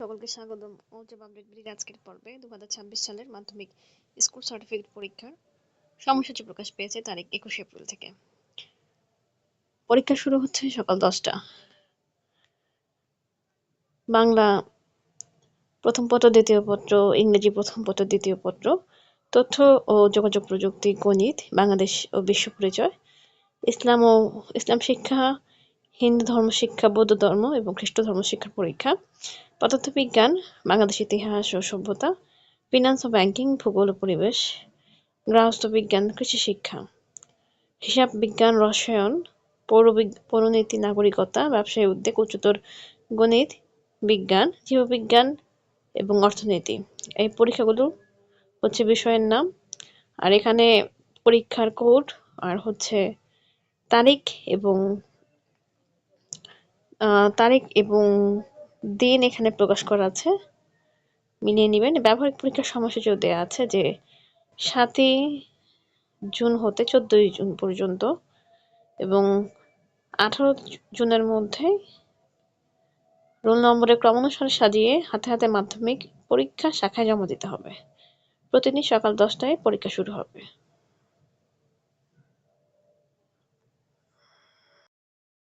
সকলকে স্বাগতম। ওজব আপডেট বিডির আজকের পর্বে। দু সালের মাধ্যমিক স্কুল সার্টিফিকেট পরীক্ষার সময়সূচি প্রকাশ পেয়েছে তারিখ একুশে এপ্রিল থেকে। পরীক্ষা শুরু হচ্ছে সকাল দশটা। বাংলা প্রথম পত্র, দ্বিতীয় পত্র, ইংরেজি প্রথম পত্র, দ্বিতীয় পত্র, তথ্য ও যোগাযোগ প্রযুক্তি, গণিত, বাংলাদেশ ও বিশ্ব পরিচয়, ইসলাম ও ইসলাম শিক্ষা হিন্দু ধর্ম শিক্ষা, বৌদ্ধ ধর্ম এবং খ্রিস্ট ধর্ম শিক্ষার পরীক্ষা, পদার্থবিজ্ঞান, বাংলাদেশ ইতিহাস ও সভ্যতা ফিনান্স ও ব্যাংকিং ভূগোল ও পরিবেশ, গৃহস্থ বিজ্ঞান, কৃষি শিক্ষা, হিসাব বিজ্ঞান, রসায়ন, পৌর পৌরনীতি, নাগরিকতা, ব্যবসায়ী উদ্যোগ, উচ্চতর গণিত, বিজ্ঞান, জীববিজ্ঞান এবং অর্থনীতি। এই পরীক্ষাগুলো হচ্ছে বিষয়ের নাম। আর এখানে পরীক্ষার কোড আর হচ্ছে তারিখ এবং তারিখ এবং দিন এখানে প্রকাশ করা আছে। মিলিয়ে নেবেন। ব্যবহারিক পরীক্ষার সময়সূচিও দেওয়া আছে যে সাতই জুন হতে চোদ্দই জুন পর্যন্ত এবং আঠারো জুনের মধ্যে রোল নম্বরের ক্রমানুসারে সাজিয়ে হাতে হাতে মাধ্যমিক পরীক্ষা শাখায় জমা দিতে হবে। প্রতিদিন সকাল দশটায় পরীক্ষা শুরু হবে।